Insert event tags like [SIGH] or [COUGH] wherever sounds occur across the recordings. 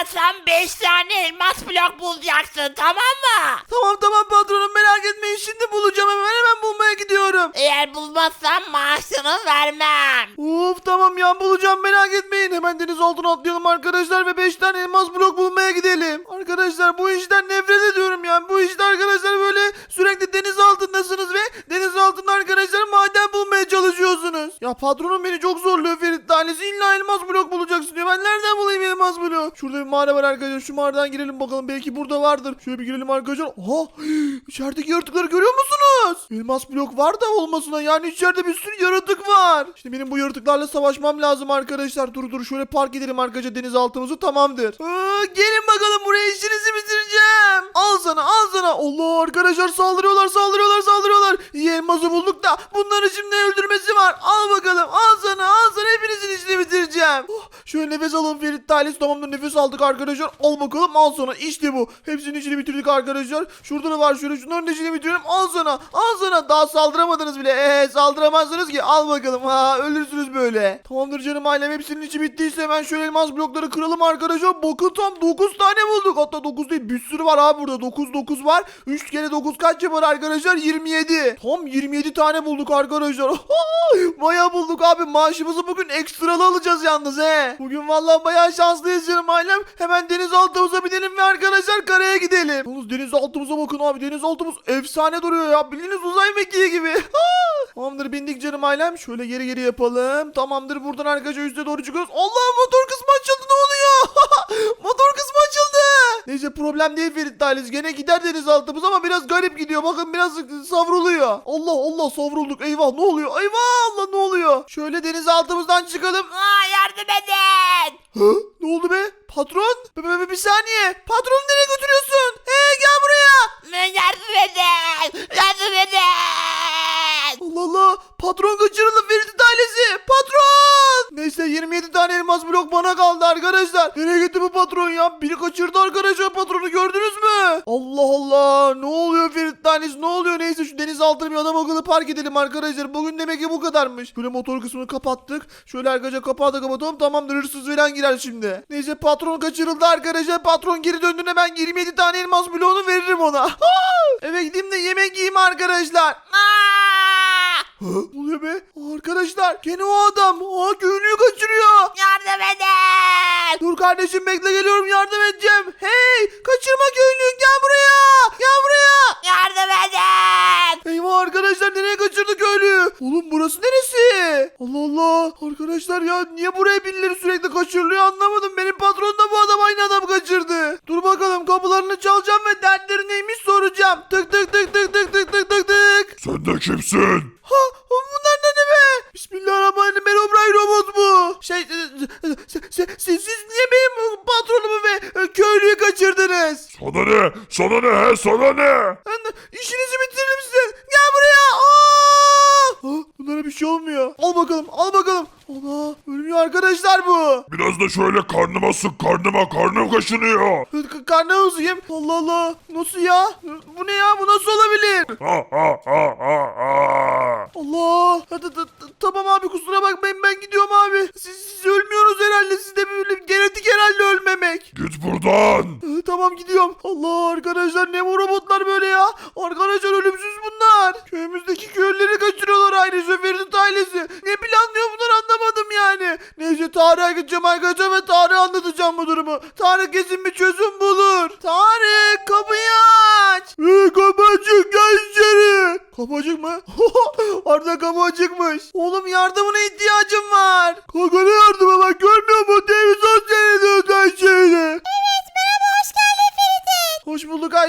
bulmazsan 5 tane elmas blok bulacaksın tamam mı? Tamam tamam patronum merak etmeyin şimdi bulacağım hemen hemen bulmaya gidiyorum. Eğer bulmazsan maaşını vermem. Of tamam ya bulacağım merak etmeyin. Hemen deniz altına atlayalım arkadaşlar ve 5 tane elmas blok bulmaya gidelim. Arkadaşlar bu işten nefret ediyorum ya. Bu işte arkadaşlar böyle sürekli deniz altındasınız ve deniz altında arkadaşlar maden bulmaya çalışıyorsunuz. Ya patronum beni çok zorluyor Ferit tanesi. İlla elmas blok bulacaksın diyor. Ben nereden bulayım elmas blok? Şurada bir mağara var arkadaşlar. Şu mağaradan girelim bakalım. Belki burada vardır. Şöyle bir girelim arkadaşlar. Aha! İçerideki yaratıkları görüyor musunuz? Elmas blok var da olmasına yani içeride bir sürü yaratık var. Şimdi benim bu yaratıklarla savaşmam lazım arkadaşlar. Dur dur şöyle park edelim arkadaşlar denizaltımızı tamamdır. Aa, gelin bakalım buraya işinizi bitireceğim. Al sana al sana. Allah arkadaşlar saldırıyorlar saldırıyorlar saldırıyorlar. Elması bulduk da bunları şimdi öldürmesi var. Al bakalım al sana al sana hepinizin işini bitireceğim. Oh, şöyle nefes alın Ferit Talis tamamdır nefes aldık arkadaşlar. Al bakalım al sana işte bu. Hepsinin işini bitirdik arkadaşlar. Şurada da var şöyle şunların da işini bitiriyorum. Al sana al sana daha saldıramadınız bile. Eee saldıramazsınız ki al bakalım. Ha ölürsünüz böyle. Tamamdır canım ailem hepsinin içi bittiyse hemen şöyle elmas blokları kıralım arkadaşlar. Bakın tam 9 tane bulduk. Hatta 9 değil bir sürü var abi burada. 9 9 var. 3 kere 9 kaç yapar arkadaşlar? 27. Tam 27 tane bulduk arkadaşlar. [LAUGHS] Bayağı bulduk abi. Maaşımızı bugün ekstralı alacağız yalnız he. Bugün vallahi bayağı şanslıyız canım ailem. Hemen denizaltımıza binelim ve arkadaşlar karaya gidelim. Yalnız denizaltımıza bakın abi. Denizaltımız efsane duruyor ya. Bildiğiniz uzay mekiği gibi. [LAUGHS] Tamamdır bindik canım ailem. Şöyle geri geri yapalım. Tamamdır buradan arkadaşlar üste doğru çıkıyoruz. Allah motor kısmı açıldı ne oluyor? motor kısmı açıldı. Neyse problem değil Ferit Daliz. Gene gider denizaltımız ama biraz garip gidiyor. Bakın biraz savruluyor. Allah Allah savrulduk. Eyvah ne oluyor? Eyvah Allah ne oluyor? Şöyle denizaltımızdan çıkalım. Aa, yardım edin. Hı? Ne oldu be? Patron? Be, be- be- bir saniye. Patronu nereye götürüyorsun? Hey gel buraya. Yardım edin. Yardım edin. Allah Allah. Patron kaçırıldı Ferit ailesi. Patron. Neyse 27 tane elmas blok bana kaldı arkadaşlar. Nereye gitti bu patron ya? Biri kaçırdı arkadaşlar patronu gördünüz mü? Allah Allah. Ne oluyor Ferit ailesi? Ne oluyor? Neyse şu deniz altına bir adam akıllı park edelim arkadaşlar. Bugün demek ki bu kadarmış. Böyle motor kısmını kapattık. Şöyle arkadaşlar kapağı da kapatalım. Tamamdır hırsız falan girer şimdi. Neyse patron kaçırıldı arkadaşlar. Patron geri döndüğünde ben 27 tane elmas bloğunu veririm ona. [LAUGHS] Eve gideyim de yemek yiyeyim arkadaşlar. Aa, Hı? Ne oluyor be? Arkadaşlar gene o adam. Aa köylüyü kaçırıyor. yardım edin. Dur kardeşim bekle geliyorum yardım edeceğim. Hey kaçırma köylüyü gel buraya. Gel buraya. Yardım edin. Eyvah arkadaşlar nereye kaçırdı köylüyü? Oğlum burası neresi? Allah Allah. Arkadaşlar ya niye buraya birileri sürekli kaçırılıyor anlamadım. Benim patron da bu adam aynı adam kaçırdı. Dur bakalım kapılarını çalacağım ve dertleri neymiş soracağım. Tık tık tık tık tık tık tık tık tık. Sen de kimsin? Ha bunlar da ne be? Bismillahirrahmanirrahim. Herobrine robot bu. Şey e, e, siz, siz, siz niye benim patronumu ve e, köylüyü kaçırdınız? Sana ne? Sana ne he? Sana ne? Bunlara bir şey olmuyor. Al bakalım al bakalım. Allah ölmüyor arkadaşlar bu. Biraz da şöyle karnıma sık karnıma karnım kaşınıyor. K- Karnı uzayım. Allah Allah. Nasıl ya? Bu ne ya? Bu nasıl olabilir? Ha ha ha ha ha. Allah. Ta- ta- ta- Tamam abi kusura bakmayın ben gidiyorum abi. Siz, siz ölmüyorsunuz herhalde. Sizde böyle genetik herhalde ölmemek. Git buradan. Ee, Tamam gidiyorum. Allah arkadaşlar ne bu robotlar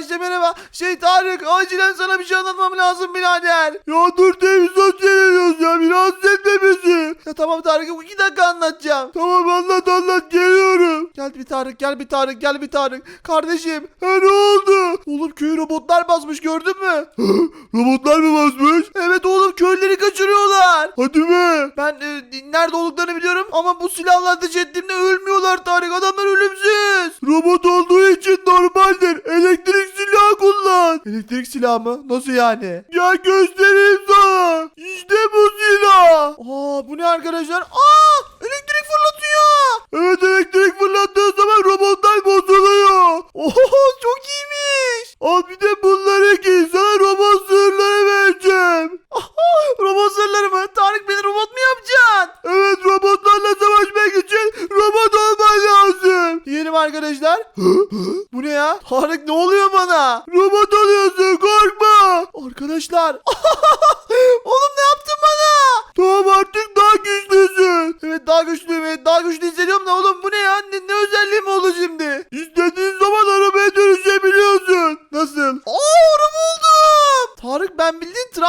Ayşe merhaba. Şey Tarık acilen sana bir şey anlatmam lazım birader. Ya dur televizyon seyrediyoruz ya biraz etme bizi. Ya tamam Tarık iki dakika anlatacağım. Tamam anlat anlat geliyorum. Gel bir Tarık gel bir Tarık gel bir Tarık. Kardeşim he ne oldu? Oğlum köyü robotlar basmış gördün mü? robotlar mı basmış? Evet oğlum köyleri kaçırıyorlar. Hadi be. Ben e, nerede olduklarını biliyorum ama bu silahla ateş ettiğimde ölmüyorlar Tarık. Adamlar ölümsüz. Robot olduğu için normaldir. Elektrik silah kullan. Elektrik silahı mı? Nasıl yani? Ya göstereyim sana. İşte bu silah. Aa bu ne arkadaşlar? Aa elektrik fırlatıyor. Evet elektrik fırlattığı zaman robotlar bozuluyor. [LAUGHS] Oho çok iyiymiş. Al bir de bunları giy sana robot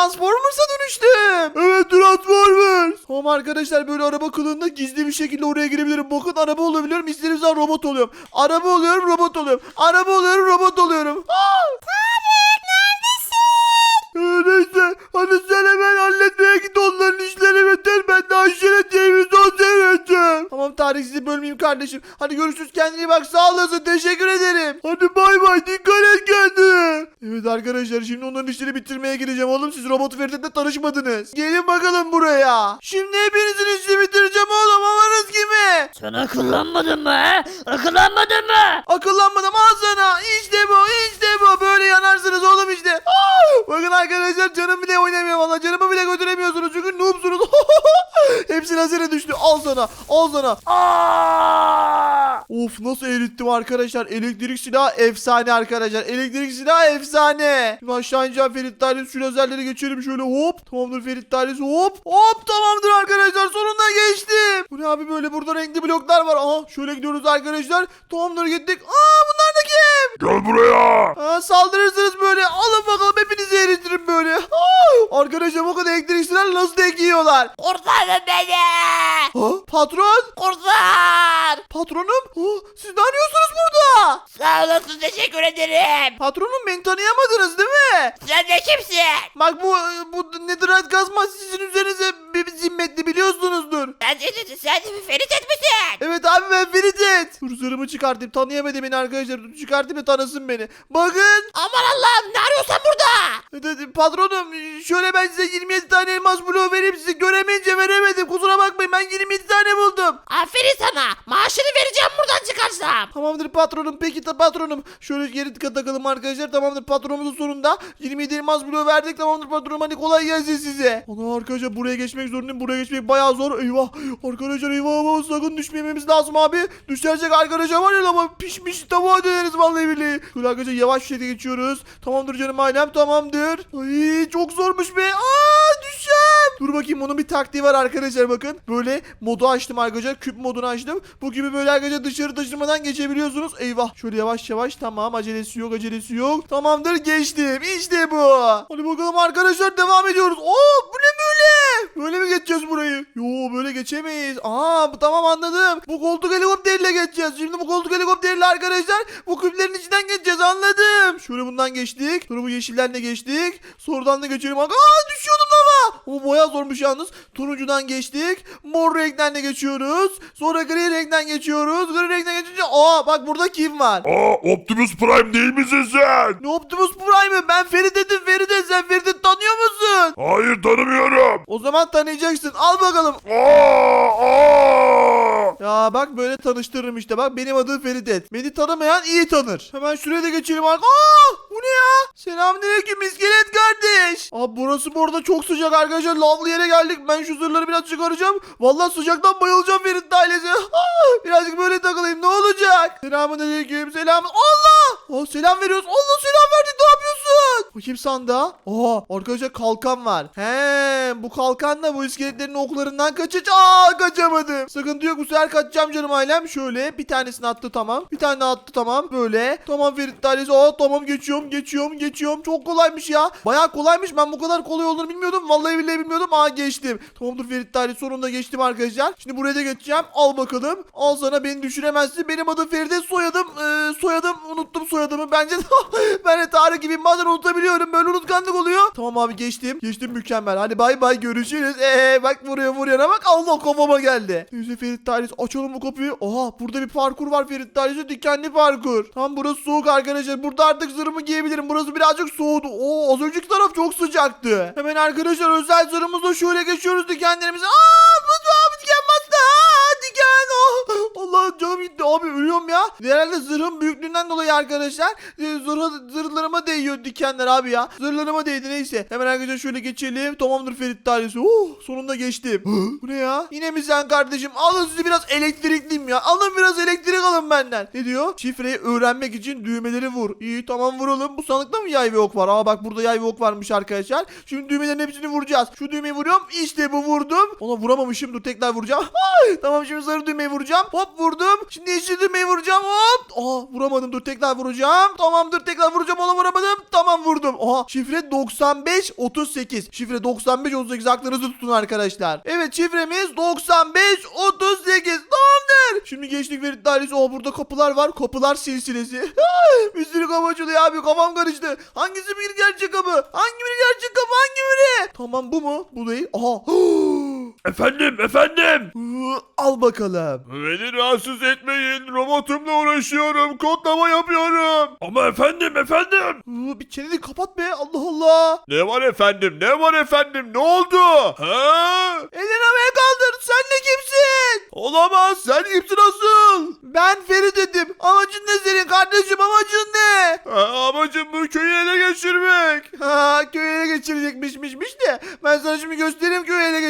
Transformers'a dönüştüm. Evet Transformers. Tamam arkadaşlar böyle araba kılığında gizli bir şekilde oraya girebilirim. Bakın araba olabiliyorum. İstediğim zaman robot oluyorum. Araba oluyorum robot oluyorum. Araba oluyorum robot oluyorum. Tarık Tamam Tarık sizi bölmeyeyim kardeşim. Hadi görüşürüz kendine bak sağ olasın teşekkür ederim. Hadi bay bay dikkat et kendine. Evet arkadaşlar şimdi onların işleri bitirmeye gireceğim. Oğlum siz robot Ferit'le tanışmadınız. Gelin bakalım buraya. Şimdi hepinizin işini bitireceğim oğlum amanız kimi? Sen akıllanmadın mı he? Akıllanmadın mı? Akıllanmadım al sana. İşte bu işte bu. Böyle yanarsınız oğlum işte. Aa! Bakın arkadaşlar canım bile oynamıyor valla. Canımı bile götüremiyorsunuz çünkü noobsunuz. [LAUGHS] Hepsi lazere düştü. Al sana. Al sana. Aa! Of nasıl erittim arkadaşlar. Elektrik silahı efsane arkadaşlar. Elektrik silahı efsane. Şimdi aşağı ineceğim Ferit Dairesi. Şu lazerleri geçelim şöyle hop. Tamamdır Ferit Dairesi hop. Hop tamamdır arkadaşlar. Sonunda geçtim. Bu ne abi böyle burada renkli bloklar var. Aha şöyle gidiyoruz arkadaşlar. Tamamdır gittik. Aa bunlar da kim? Gel buraya. Ha, saldırırsınız böyle. Alın bakalım hepinizi eritirim böyle. Aa, arkadaşlar bu kadar elektrik silahı nasıl tek yiyorlar? Kurtarın beni! Ha, patron? Kurtar! Patronum? Ha, siz ne arıyorsunuz burada? Sağ olasın teşekkür ederim. Patronum beni tanıyamadınız değil mi? Sen de kimsin? Bak bu bu netherite kazma sizin üzerinize bir zimmetli biliyorsunuzdur. Sen de, sen de bir Ferit etmişsin. Evet abi ben Feridet. Dur zırhımı çıkartayım tanıyamadı beni arkadaşlar. Dur çıkartayım da tanısın beni. Bakın. Aman Allah'ım ne arıyorsun burada? Patronum şöyle ben size 27 tane elmas bloğu vereyim sizi göremeyince veremedim. Kusura bakmayın ben 27 tane buldum. Aferin sana. Maaşını vereceğim buradan çıkarsam. Tamamdır patronum peki ta patronum. Şöyle geri takalım arkadaşlar tamamdır patronumuzun sonunda 27 elmas bloğu verdik tamamdır patronum hadi kolay gelsin size. Ana arkadaşlar buraya geçmek zorundayım buraya geçmek bayağı zor eyvah. Arkadaşlar eyvah eyvah sakın düşmememiz lazım abi. Düşersek arkadaşlar var ya ama pişmiş tavuğa döneriz vallahi billahi. Şöyle arkadaşlar yavaş bir şekilde geçiyoruz. Tamamdır canım ailem tamamdır. Ay çok zormuş be. Aa düşeceğim. Dur bakayım onun bir taktiği var arkadaşlar bakın. Böyle modu açtım arkadaşlar. Küp modunu açtım. Bu gibi böyle arkadaşlar dışarı taşımadan geçebiliyorsunuz. Eyvah. Şöyle yavaş yavaş tamam acelesi yok acelesi yok. Tamamdır geçtim. İşte bu. Hadi bakalım arkadaşlar devam ediyoruz. Ne böyle? Mi geçeceğiz burayı? Yo böyle geçemeyiz. Aa bu tamam anladım. Bu koltuk helikopteriyle geçeceğiz. Şimdi bu koltuk helikopteriyle arkadaşlar bu küplerin içinden geçeceğiz anladım. Şöyle bundan geçtik. Sonra bu yeşilden de geçtik. Sonradan da geçelim. Aa düşüyordum lava. O boya zormuş yalnız. Turuncudan geçtik. Mor renkten de geçiyoruz. Sonra gri renkten geçiyoruz. Gri renkten geçince aa bak burada kim var? Aa Optimus Prime değil misin sen? Ne Optimus Prime'ı? Ben Feridet'im Feride. Sen Feridet'i tanıyor musun? Hayır tanımıyorum. O zaman tanıyacaksın. Al bakalım. Aa, aa. Ya bak böyle tanıştırırım işte. Bak benim adım Feridet. Beni tanımayan iyi tanır. Hemen şuraya da geçelim. Aa, bu ne ya? Selamünaleyküm iskelet kardeş. Abi burası bu arada çok sıcak arkadaşlar. Lavlı yere geldik. Ben şu zırhları biraz çıkaracağım. Vallahi sıcaktan bayılacağım Ferit ailesi. Aa, birazcık böyle takılayım. Ne olacak? Selamünaleyküm. Selam. Allah. Aa, selam veriyoruz. Allah selam verdik. Ne yapıyorsun? Bakayım sandığa. Aa, arkadaşlar kalkan var. He, bu kalkanla bu iskeletlerin oklarından kaçış. Aa, kaçamadım. Sıkıntı yok. Bu sefer kaçacağım canım ailem. Şöyle bir tanesini attı tamam. Bir tane attı tamam. Böyle. Tamam Ferit ailesi. Aa, tamam geçiyorum. Geçiyorum. Geçiyorum. Çok kolaymış ya. Bayağı kolaymış. Ben bu kadar kolay olduğunu bilmiyordum. Vallahi billahi bilmiyordum. Aa geçtim. Tamamdır Ferit ailesi. Sonunda geçtim arkadaşlar. Şimdi buraya da geçeceğim. Al bakalım. Al sana beni düşüremezsin. Benim adım Feride. Soyadım. Ee, soyadım. Unuttum soyadımı. Bence [LAUGHS] ben de Tarık gibiyim. Bazen unutabiliyorum. Böyle unutkanlık oluyor. Tamam abi geçtim. Geçtim mükemmel. Hadi bay bay görüşürüz. Ee, bak vuruyor vuruyor. Bak Allah kafama geldi. Neyse Ferit Dairesi açalım bu kapıyı. Oha burada bir parkur var Ferit Dairesi. Dikenli parkur. Tamam burası soğuk arkadaşlar. Burada artık zırhımı giyebilirim. Burası birazcık soğudu. Oo az önceki taraf çok sıcaktı. Hemen arkadaşlar özel zırhımızla şöyle geçiyoruz dikenlerimizi. Aa bu Allah canım gitti abi ölüyorum ya. Herhalde zırhın büyüklüğünden dolayı arkadaşlar. E, zırha, zırhlarıma değiyor dikenler abi ya. Zırhlarıma değdi neyse. Hemen arkadaşlar şöyle geçelim. Tamamdır Ferit tanesi. Oh, sonunda geçtim. [GASPS] Bu ne ya? Yine mi sen kardeşim? Alın sizi biraz elektrikliyim ya. Alın biraz elektrik alın benden. Ne diyor? Şifreyi öğrenmek için düğmeleri vur. İyi tamam vuralım. Bu sandıkta mı yay ve ok var? Aa bak burada yay ve ok varmış arkadaşlar. Şimdi düğmelerin hepsini vuracağız. Şu düğmeyi vuruyorum. İşte bu vurdum. Ona vuramamışım. Dur tekrar vuracağım. [LAUGHS] Tamam şimdi sarı düğmeyi vuracağım. Hop vurdum. Şimdi yeşil düğmeyi vuracağım. Hop. Aa vuramadım. Dur tekrar vuracağım. Tamam dur tekrar vuracağım. Ona vuramadım. Tamam vurdum. Aha şifre 95 38. Şifre 95 38 aklınızı tutun arkadaşlar. Evet şifremiz 95 38. Tamamdır. Şimdi geçtik Ferit dairesi. Aa burada kapılar var. Kapılar silsilesi. [LAUGHS] Bir sürü kapı açılıyor abi. Kafam karıştı. Hangisi bir gerçek kapı? Hangi bir gerçek kapı? Hangi biri? Tamam bu mu? Bu değil. Aha. [GASPS] Efendim efendim. Hı, Al bakalım. Beni rahatsız etmeyin. Robotumla uğraşıyorum. Kodlama yapıyorum. Ama efendim efendim. Hı, Bir çeneni kapat be. Allah Allah. Ne var efendim? Ne var efendim? Ne oldu? Ha? Elini havaya kaldır. Sen de kimsin? Olamaz. Sen kimsin asıl? Ben Ferit dedim. Amacın ne senin kardeşim? Amacın ne? Ha, amacım bu köyü ele geçirmek. Ha köyü ele geçirecekmişmişmiş de. Ben sana şimdi göstereyim köyü ele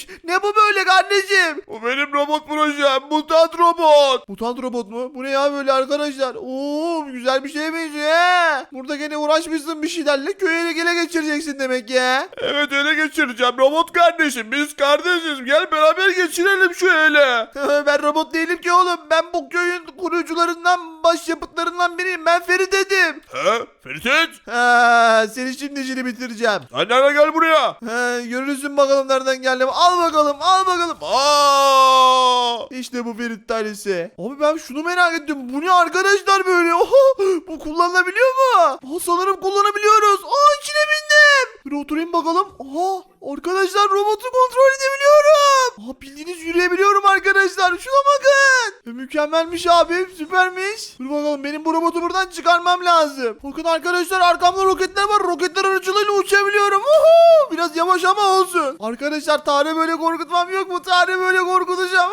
geçirmekteymiş. Ne bu böyle kardeşim? Bu benim robot projem. Mutant robot. Mutant robot mu? Bu ne ya böyle arkadaşlar? Oo güzel bir benziyor he. Burada gene uğraşmışsın bir şeylerle köyü ele, geçireceksin demek ya. Evet ele geçireceğim. Robot kardeşim. Biz kardeşiz. Gel beraber geçirelim şu ele. [LAUGHS] ben robot değilim ki oğlum. Ben bu köyün kurucularından, başyapıtlarından biriyim. Ben Ferit dedim. Ha? Ferit. Ha, seni şimdi işini bitireceğim. Sen nereden gel buraya? Ha, görürsün bakalım nereden geldim. Al bakalım, al bakalım. Aa! İşte bu Ferit tanesi. Abi ben şunu merak ettim. Bu ne arkadaşlar böyle? Oha, bu kullanılabiliyor mu? Aa, sanırım kullanabiliyoruz. Aa içine bindim. Bir oturayım bakalım. Aha arkadaşlar robotu kontrol edebiliyorum. Aha bildiğiniz yürüyebiliyorum arkadaşlar. Şuna bakın. E, mükemmelmiş abi. Süpermiş. Dur bakalım benim bu robotu buradan çıkarmam lazım. Bakın arkadaşlar arkamda roketler var. Roketler aracılığıyla uçabiliyorum. Uhu, biraz yavaş ama olsun. Arkadaşlar Tarık'ı böyle korkutmam yok mu? Tarık'ı böyle korkutacağım.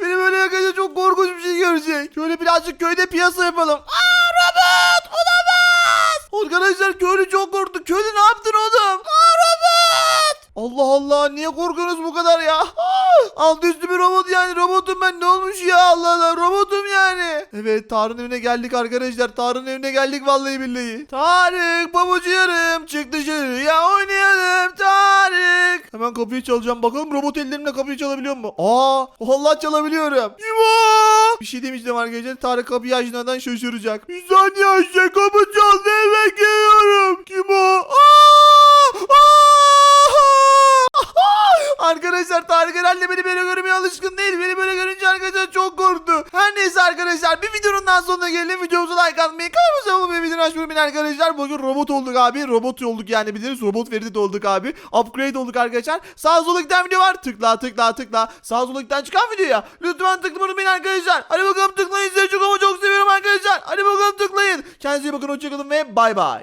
Beni böyle yakınca çok korkunç bir şey görecek. Şöyle birazcık köyde piyasa yapalım. Aa robot olamaz. Arkadaşlar köylü çok korktu. Köylü ne yaptın oğlum? Aa robot. Allah Allah niye korkuyorsunuz bu kadar ya? Alt üstü bir robot yani robotum ben ne olmuş ya Allah. Evet Tarık'ın evine geldik arkadaşlar. Tarık'ın evine geldik vallahi billahi. Tarık babucu yarım çık dışarıya oynayalım Tarık. Hemen kapıyı çalacağım bakalım robot ellerimle kapıyı çalabiliyor mu? Aa vallahi çalabiliyorum. İbo! Bir şey demiştim arkadaşlar Tarık kapıyı açmadan şaşıracak. Bir saniye Ayşe kapı çaldı eve geliyorum. Kim o? Aa! Aa! Arkadaşlar Tarık herhalde beni böyle görmeye alışkın değil. Beni böyle görünce arkadaşlar çok korktu. Her neyse arkadaşlar bir videonun daha sonuna geldim. Videomuza like atmayı, kanalımıza abone olmayı, videoyu açmayı arkadaşlar. Bugün robot olduk abi. Robot olduk yani biliriz. Robot Ferit olduk abi. Upgrade olduk arkadaşlar. Sağ sola giden video var. Tıkla tıkla tıkla. Sağ giden çıkan videoya. Lütfen tıklamayı unutmayın arkadaşlar. Hadi bakalım tıklayın. Sizi çok ama çok seviyorum arkadaşlar. Hadi bakalım tıklayın. Kendinize iyi bakın. Hoşçakalın ve bay bay.